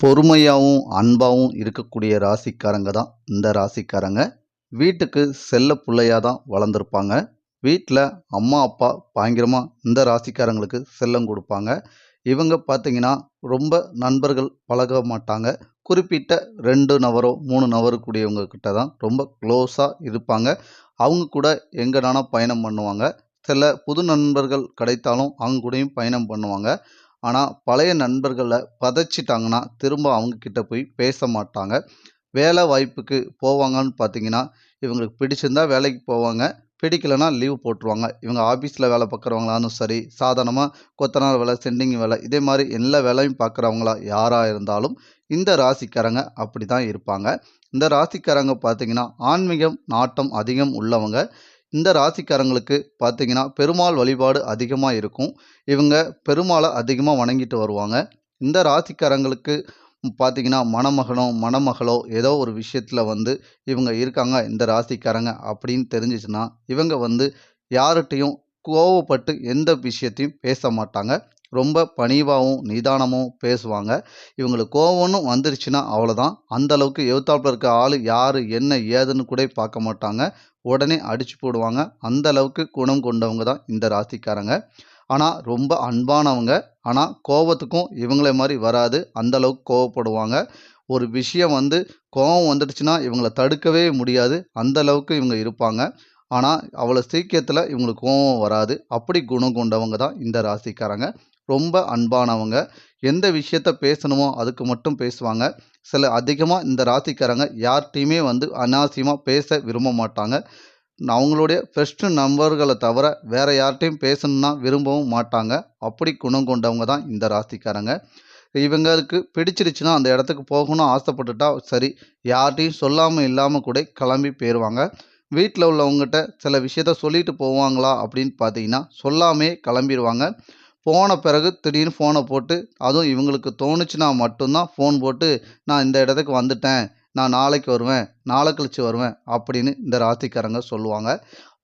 பொறுமையாகவும் அன்பாகவும் இருக்கக்கூடிய ராசிக்காரங்க தான் இந்த ராசிக்காரங்க. வீட்டுக்கு செல்ல பிள்ளையாக தான் வளர்ந்துருப்பாங்க. வீட்டில் அம்மா அப்பா பயங்கரமாக இந்த ராசிக்காரங்களுக்கு செல்லம் கொடுப்பாங்க. இவங்க பார்த்தீங்கன்னா ரொம்ப நண்பர்கள் பழக மாட்டாங்க. குறிப்பிட்ட ரெண்டு நபரோ மூணு நபரு கூடியவங்க கிட்ட தான் ரொம்ப க்ளோஸாக இருப்பாங்க. அவங்க கூட எங்கேனானா பயணம் பண்ணுவாங்க. சில புது நண்பர்கள் கிடைத்தாலும் அவங்க கூடயும் பயணம் பண்ணுவாங்க. ஆனால் பழைய நண்பர்களை பதைச்சிட்டாங்கன்னா திரும்ப அவங்க கிட்ட போய் பேச மாட்டாங்க. வேலை வாய்ப்புக்கு போவாங்கன்னு பார்த்தீங்கன்னா இவங்களுக்கு பிடிச்சிருந்தா வேலைக்கு போவாங்க. பிடிக்கலைன்னா லீவ் போட்டுருவாங்க. இவங்க ஆஃபீஸில் வேலை பார்க்குறவங்களாலும் சரி சாதாரணமாக கொத்தனார் வேலை சென்டிங் வேலை இதே மாதிரி எல்லா வேலையும் பார்க்குறவங்களா யாராக இருந்தாலும் இந்த ராசிக்காரங்க அப்படி தான் இருப்பாங்க. இந்த ராசிக்காரங்க பார்த்தீங்கன்னா ஆன்மீகம் நாட்டம் அதிகம் உள்ளவங்க. இந்த ராசிக்காரங்களுக்கு பார்த்தீங்கன்னா பெருமாள் வழிபாடு அதிகமாக இருக்கும். இவங்க பெருமாளை அதிகமாக வணங்கிட்டு வருவாங்க. இந்த ராசிக்காரங்களுக்கு பார்த்தீங்கன்னா மணமகனோ மணமகளோ ஏதோ ஒரு விஷயத்தில் வந்து இவங்க இருக்காங்க இந்த ராசிக்காரங்க அப்படின்னு தெரிஞ்சிச்சுன்னா இவங்க வந்து யார்கிட்டையும் கோவப்பட்டு எந்த விஷயத்தையும் பேச மாட்டாங்க. ரொம்ப பணிவாகவும் நிதானமும் பேசுவாங்க. இவங்களுக்கு கோவம்னு வந்துருச்சுன்னா அவ்வளோதான் அந்த அளவுக்கு எதிர்த்தாப்புல இருக்க ஆள் யார் என்ன ஏதுன்னு கூட பார்க்க மாட்டாங்க. உடனே அடிச்சு போடுவாங்க. அந்த அளவுக்கு குணம் கொண்டவங்க தான் இந்த ராசிக்காரங்க. ஆனால் ரொம்ப அன்பானவங்க. ஆனால் கோபத்துக்கும் இவங்கள மாதிரி வராது. அந்த அளவுக்கு கோவப்படுவாங்க. ஒரு விஷயம் வந்து கோபம் வந்துடுச்சுன்னா இவங்கள தடுக்கவே முடியாது. அந்த அளவுக்கு இவங்க இருப்பாங்க. ஆனால் அவ்வளோ சீக்கிரத்தில் இவங்களுக்கு கோபம் வராது. அப்படி குணம் கொண்டவங்க தான் இந்த ராசிக்காரங்க. ரொம்ப அன்பானவங்க. எந்த விஷயத்த பேசணுமோ அதுக்கு மட்டும் பேசுவாங்க. சில அதிகமாக இந்த ராசிக்காரங்க யார்கிட்டையுமே வந்து அனாவசியமாக பேச விரும்ப மாட்டாங்க. அவங்களுடைய ஃபஸ்ட்டு நம்பர்களை தவிர வேறு யார்கிட்டையும் பேசணுன்னா விரும்பவும் மாட்டாங்க. அப்படி குணம் கொண்டவங்க தான் இந்த ராசிக்காரங்க. இவங்களுக்கு பிடிச்சிருச்சுன்னா அந்த இடத்துக்கு போகணும்னு ஆசைப்பட்டுட்டா சரி யார்கிட்டையும் சொல்லாமல் இல்லாமல் கூட கிளம்பி போயிடுவாங்க வீட்டில் உள்ளவங்ககிட்ட சில விஷயத்த சொல்லிட்டு போவாங்களா அப்படின்னு பார்த்தீங்கன்னா சொல்லாமே கிளம்பிடுவாங்க போன பிறகு திடீர்னு ஃபோனை போட்டு அதுவும் இவங்களுக்கு தோணுச்சுன்னா மட்டும்தான் ஃபோன் போட்டு நான் இந்த இடத்துக்கு வந்துட்டேன். நான் நாளைக்கு வருவேன். நாளை கழிச்சு வருவேன். அப்படின்னு இந்த ராசிக்காரங்க சொல்லுவாங்க.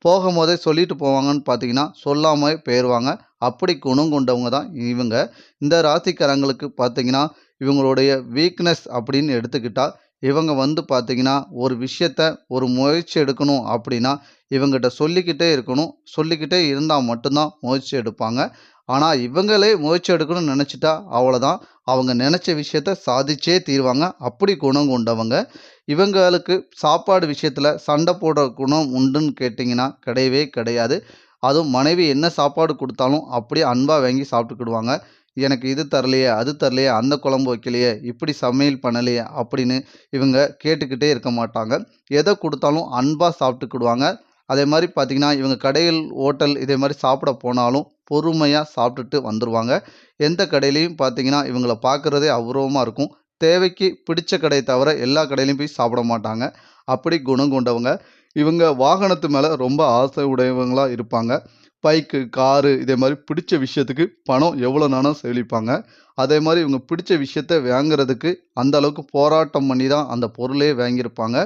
போகும்போதே சொல்லிட்டு போவாங்கன்னு பார்த்தீங்கன்னா சொல்லாமல் போயிடுவாங்க அப்படி குணம் கொண்டவங்க தான் இவங்க. இந்த ராசிக்காரங்களுக்கு பார்த்தீங்கன்னா இவங்களுடைய வீக்னஸ் அப்படின்னு எடுத்துக்கிட்டால் இவங்க வந்து பார்த்தீங்கன்னா ஒரு விஷயத்த ஒரு முயற்சி எடுக்கணும் அப்படின்னா இவங்ககிட்ட சொல்லிக்கிட்டே இருக்கணும். சொல்லிக்கிட்டே இருந்தால் மட்டும்தான் முயற்சி எடுப்பாங்க. ஆனால் இவங்களே முயற்சி எடுக்கணும்னு நினச்சிட்டா அவ்வளோதான் அவங்க நினச்ச விஷயத்த சாதிச்சே தீருவாங்க. அப்படி குணம் கொண்டவங்க. இவங்களுக்கு சாப்பாடு விஷயத்தில் சண்டை போடுற குணம் உண்டுன்னு கேட்டிங்கன்னா கிடையவே கிடையாது. அதுவும் மனைவி என்ன சாப்பாடு கொடுத்தாலும் அப்படியே அன்பாக வாங்கி சாப்பிட்டுக்கிடுவாங்க. எனக்கு இது தரலையே அது தரலையே அந்த குழம்பு வைக்கலையே இப்படி சமையல் பண்ணலையே அப்படின்னு இவங்க கேட்டுக்கிட்டே இருக்க மாட்டாங்க. எதை கொடுத்தாலும் அன்பாக சாப்பிட்டுக்கிடுவாங்க. அதே மாதிரி பார்த்திங்கன்னா இவங்க கடைகள் ஹோட்டல் இதே மாதிரி சாப்பிட போனாலும் பொறுமையாக சாப்பிட்டுட்டு வந்துடுவாங்க எந்த கடையிலையும் பார்த்தீங்கன்னா இவங்கள பார்க்குறதே அபூர்வமாக இருக்கும். தேவைக்கு பிடிச்ச கடையை தவிர எல்லா கடையிலையும் போய் சாப்பிட மாட்டாங்க. அப்படி குணம் கொண்டவங்க. இவங்க வாகனத்து மேலே ரொம்ப ஆசை உடையவங்களாக இருப்பாங்க. பைக்கு காரு இதே மாதிரி பிடிச்ச விஷயத்துக்கு பணம் எவ்வளோ நானும் செலவழிப்பாங்க அதே மாதிரி இவங்க பிடிச்ச விஷயத்த வாங்குறதுக்கு அந்த அளவுக்கு போராட்டம் பண்ணி தான் அந்த பொருளே வாங்கியிருப்பாங்க.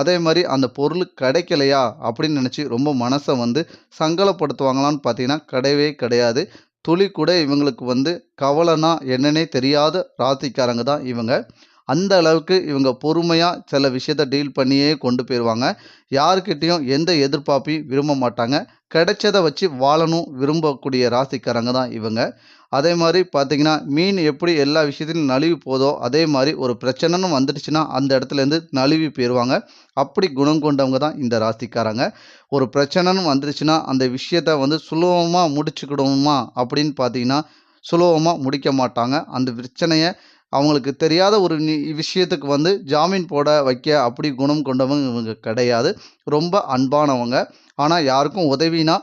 அதே மாதிரி அந்த பொருள் கிடைக்கலையா அப்படின்னு நினச்சி ரொம்ப மனசை வந்து சங்கலப்படுத்துவாங்களான்னு பார்த்தீங்கன்னா கிடையவே கிடையாது. துளி கூட இவங்களுக்கு வந்து கவலைனா என்னன்னே தெரியாத ராசிக்காரங்க தான் இவங்க. அந்த அளவுக்கு இவங்க பொறுமையாக சில விஷயத்த டீல் பண்ணியே கொண்டு போயிடுவாங்க யாருக்கிட்டேயும் எந்த எதிர்பார்ப்பையும் விரும்ப மாட்டாங்க. கிடைச்சதை வச்சு வாழணும் விரும்பக்கூடிய ராசிக்காரங்க தான் இவங்க. அதே மாதிரி பார்த்தீங்கன்னா மீன் எப்படி எல்லா விஷயத்திலும் நழுவி போதோ அதே மாதிரி ஒரு பிரச்சனைன்னு வந்துடுச்சுன்னா அந்த இடத்துலேருந்து நழுவி போயிடுவாங்க அப்படி குணம் கொண்டவங்க தான் இந்த ராசிக்காரங்க. ஒரு பிரச்சனைன்னு வந்துடுச்சுன்னா அந்த விஷயத்த வந்து சுலபமாக முடிச்சுக்கிடுவோமா அப்படின்னு பார்த்தீங்கன்னா சுலபமாக முடிக்க மாட்டாங்க. அந்த பிரச்சனையை அவங்களுக்கு தெரியாத ஒரு விஷயத்துக்கு வந்து ஜாமீன் போட வைக்க அப்படி குணம் கொண்டவங்க இவங்க கிடையாது. ரொம்ப அன்பானவங்க. ஆனால் யாருக்கும் உதவினா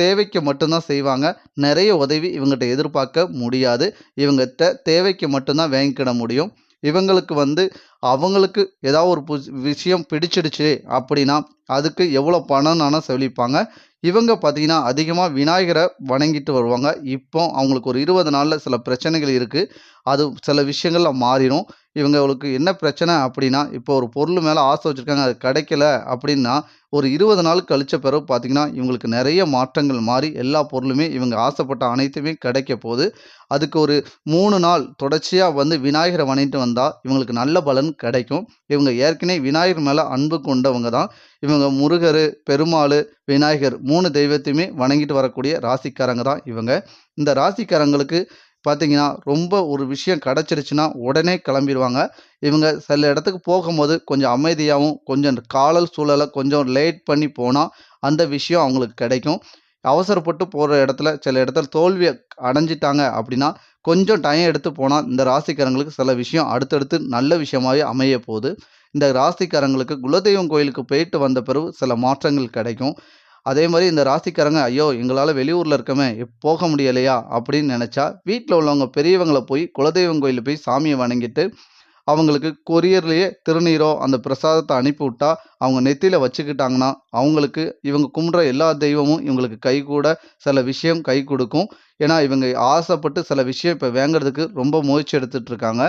தேவைக்கு மட்டும்தான் செய்வாங்க. நிறைய உதவி இவங்ககிட்ட எதிர்பார்க்க முடியாது. இவங்ககிட்ட தேவைக்கு மட்டும்தான் வாங்கிக்கிட முடியும். இவங்களுக்கு வந்து அவங்களுக்கு ஏதாவது ஒரு விஷயம் பிடிச்சிடுச்சு அப்படின்னா அதுக்கு எவ்வளோ பணம்னானா செலவழிப்பாங்க இவங்க பார்த்தீங்கன்னா அதிகமாக விநாயகரை வணங்கிட்டு வருவாங்க. இப்போ அவங்களுக்கு ஒரு இருபது நாளில் சில பிரச்சனைகள் இருக்குது அது சில விஷயங்களில் மாறிடும். இவங்களுக்கு என்ன பிரச்சனை அப்படின்னா, இப்போ ஒரு பொருள் மேலே ஆசை வச்சுருக்காங்க அது கிடைக்கல அப்படின்னா, ஒரு 20 நாள் கழிச்ச பிறகு பார்த்தீங்கன்னா, இவங்களுக்கு நிறைய மாற்றங்கள் மாறி எல்லா பொருளுமே இவங்க ஆசைப்பட்ட அனைத்துமே கிடைக்க போது. அதுக்கு ஒரு மூணு நாள் தொடர்ச்சியாக வந்து விநாயகரை வணங்கிட்டு வந்தால் இவங்களுக்கு நல்ல பலன் கிடைக்கும். இவங்க ஏற்கனவே விநாயகர் மேலே அன்பு கொண்டவங்க தான். இவங்க முருகர் பெருமாள் விநாயகர் மூணு தெய்வத்தையுமே வணங்கிட்டு வரக்கூடிய ராசிக்காரங்க தான் இவங்க. இந்த ராசிக்காரங்களுக்கு பார்த்தீங்கன்னா, ரொம்ப ஒரு விஷயம் கிடச்சிருச்சுன்னா உடனே கிளம்பிடுவாங்க இவங்க சில இடத்துக்கு போகும்போது கொஞ்சம் அமைதியாகவும் கொஞ்சம் காலல் சூழலை கொஞ்சம் லேட் பண்ணி போனால் அந்த விஷயம் அவங்களுக்கு கிடைக்கும். அவசரப்பட்டு போகிற இடத்துல, சில இடத்துல தோல்வியை அடைஞ்சிட்டாங்க அப்படின்னா, கொஞ்சம் டைம் எடுத்து போனால் இந்த ராசிக்காரங்களுக்கு சில விஷயம் அடுத்தடுத்து நல்ல விஷயமாவே அமைய போகுது இந்த ராசிக்காரங்களுக்கு குலதெய்வம் கோயிலுக்கு போயிட்டு வந்த பிறகு சில மாற்றங்கள் கிடைக்கும். அதே மாதிரி இந்த ராசிக்காரங்க, "ஐயோ! எங்களால் வெளியூரில் இருக்கமே போக முடியலையா?" அப்படின்னு நினச்சா வீட்டில் உள்ளவங்க பெரியவங்களை போய் குலதெய்வம் கோயிலில் போய் சாமியை வணங்கிட்டு, அவங்களுக்கு கொரியர்லேயே திருநீரோ, அந்த பிரசாதத்தை அனுப்பி விட்டா அவங்க நெத்தியில் வச்சுக்கிட்டாங்கன்னா, அவங்களுக்கு இவங்க கும்பிட்ற எல்லா தெய்வமும் இவங்களுக்கு கைகூட சில விஷயம் கை கொடுக்கும் ஏன்னா, இவங்க ஆசைப்பட்டு சில விஷயம் இப்போ வேங்கிறதுக்கு ரொம்ப முயற்சி எடுத்துகிட்ருக்காங்க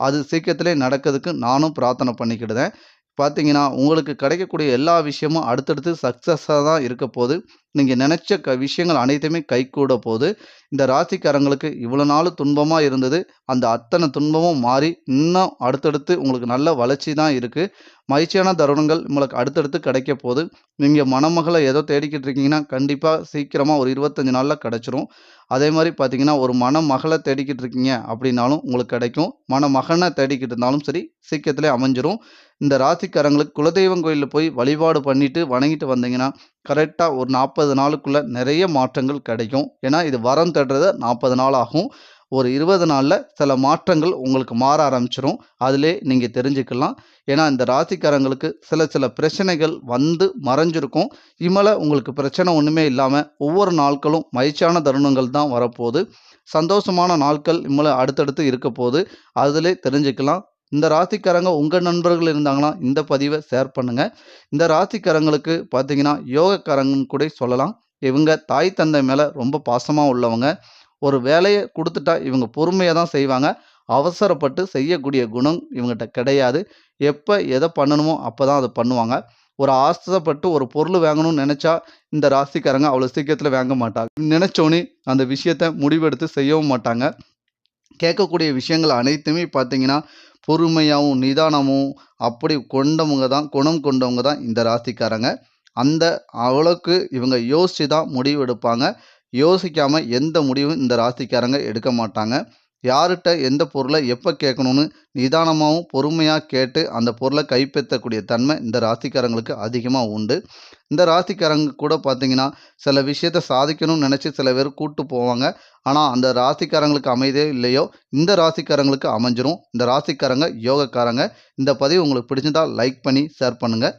அது சீக்கிரத்திலே நடக்கிறதுக்கு நானும் பிரார்த்தனை பண்ணிக்கிடுதேன். பார்த்தீங்கன்னா, உங்களுக்கு கிடைக்கக்கூடிய எல்லா விஷயமும் அடுத்தடுத்து சக்ஸஸாக தான் இருக்க போது. நீங்கள் நினச்ச க விஷயங்கள் அனைத்துமே கைகூட போது. இந்த ராசிக்காரங்களுக்கு இவ்வளோ நாள் துன்பமாக இருந்தது. அந்த அத்தனை துன்பமும் மாறி, இன்னும் அடுத்தடுத்து உங்களுக்கு நல்ல வளர்ச்சி தான் இருக்குது மகிழ்ச்சியான தருணங்கள் உங்களுக்கு அடுத்தடுத்து கிடைக்க போது. நீங்கள் மணமகளை ஏதோ தேடிக்கிட்டு இருக்கீங்கன்னா, கண்டிப்பாக சீக்கிரமாக ஒரு இருபத்தஞ்சி நாளில் கிடச்சிரும் அதே மாதிரி பார்த்தீங்கன்னா, ஒரு மணமகளை தேடிக்கிட்டு இருக்கீங்க அப்படின்னாலும் உங்களுக்கு கிடைக்கும். மணமகனை தேடிக்கிட்டு இருந்தாலும் சரி, சீக்கிரத்திலே அமைஞ்சிரும். இந்த ராசிக்காரங்களுக்கு குலதெய்வம் கோயிலில் போய் வழிபாடு பண்ணிட்டு, வணங்கிட்டு வந்தீங்கன்னா, கரெக்டாக ஒரு நாற்பது நாளுக்குள்ளே நிறைய மாற்றங்கள் கிடைக்கும். ஏன்னா, இது வரம் தேடுறது 40 நாள் ஆகும். ஒரு இருபது நாளில் சில மாற்றங்கள் உங்களுக்கு மாற ஆரம்பிச்சிடும் அதிலே நீங்கள் தெரிஞ்சுக்கலாம். ஏன்னா, இந்த ராசிக்காரங்களுக்கு சில சில பிரச்சனைகள் வந்து மறைஞ்சிருக்கும். இமல உங்களுக்கு பிரச்சனை ஒன்றுமே இல்லாமல் ஒவ்வொரு நாட்களும் மகிழ்ச்சியான தருணங்கள் தான் வரப்போகுது சந்தோஷமான நாட்கள் இம்மலை அடுத்தடுத்து இருக்க போது. அதிலே தெரிஞ்சுக்கலாம். இந்த ராசிக்காரங்க உங்கள் நண்பர்கள் இருந்தாங்கன்னா, இந்த பதிவை ஷேர் பண்ணுங்கள் இந்த ராசிக்காரங்களுக்கு பார்த்தீங்கன்னா, யோகக்காரங்கன்னு கூட சொல்லலாம். இவங்க தாய் தந்தை மேலே ரொம்ப பாசமாக உள்ளவங்க. ஒரு வேலையை கொடுத்துட்டா இவங்க பொறுமையாக தான் செய்வாங்க. அவசரப்பட்டு செய்யக்கூடிய குணம் இவங்ககிட்ட கிடையாது. எப்போ எதை பண்ணணுமோ அப்போ தான் அதை பண்ணுவாங்க. ஒரு ஆசைப்பட்டு ஒரு பொருள் வாங்கணும்னு நினச்சா இந்த ராசிக்காரங்க அவ்வளோ சீக்கிரத்தில் வாங்க மாட்டாங்க. நினச்சோன்னே அந்த விஷயத்த முடிவெடுத்து செய்யவும் மாட்டாங்க. கேட்கக்கூடிய விஷயங்கள் அனைத்துமே பார்த்தீங்கன்னா, பொறுமையாகவும் நிதானமும் அப்படி கொண்டவங்க தான் குணம் கொண்டவங்க தான் இந்த ராசிக்காரங்க. அந்த அளவுக்கு இவங்க யோசித்து தான் முடிவெடுப்பாங்க யோசிக்காமல் யோசிக்காம எந்த முடிவும் இந்த ராசிக்காரங்க எடுக்க மாட்டாங்க. யார்கிட்ட எந்த பொருளை எப்போ கேட்கணும்னு நிதானமாகவும் பொறுமையாக கேட்டு அந்த பொருளை கைப்பற்றக்கூடிய தன்மை இந்த ராசிக்காரங்களுக்கு அதிகமாக உண்டு. இந்த ராசிக்காரங்க கூட பார்த்தீங்கன்னா, சில விஷயத்த சாதிக்கணும்னு நினச்சி சில பேர் கூட்டு போவாங்க. ஆனால் அந்த ராசிக்காரங்களுக்கு அமைதே இல்லையோ, இந்த ராசிக்காரங்களுக்கு அமைஞ்சிரும். இந்த ராசிக்காரங்க யோகக்காரங்க. இந்த பதிவு உங்களுக்கு பிடிச்சிருந்தா லைக் பண்ணி ஷேர் பண்ணுங்கள்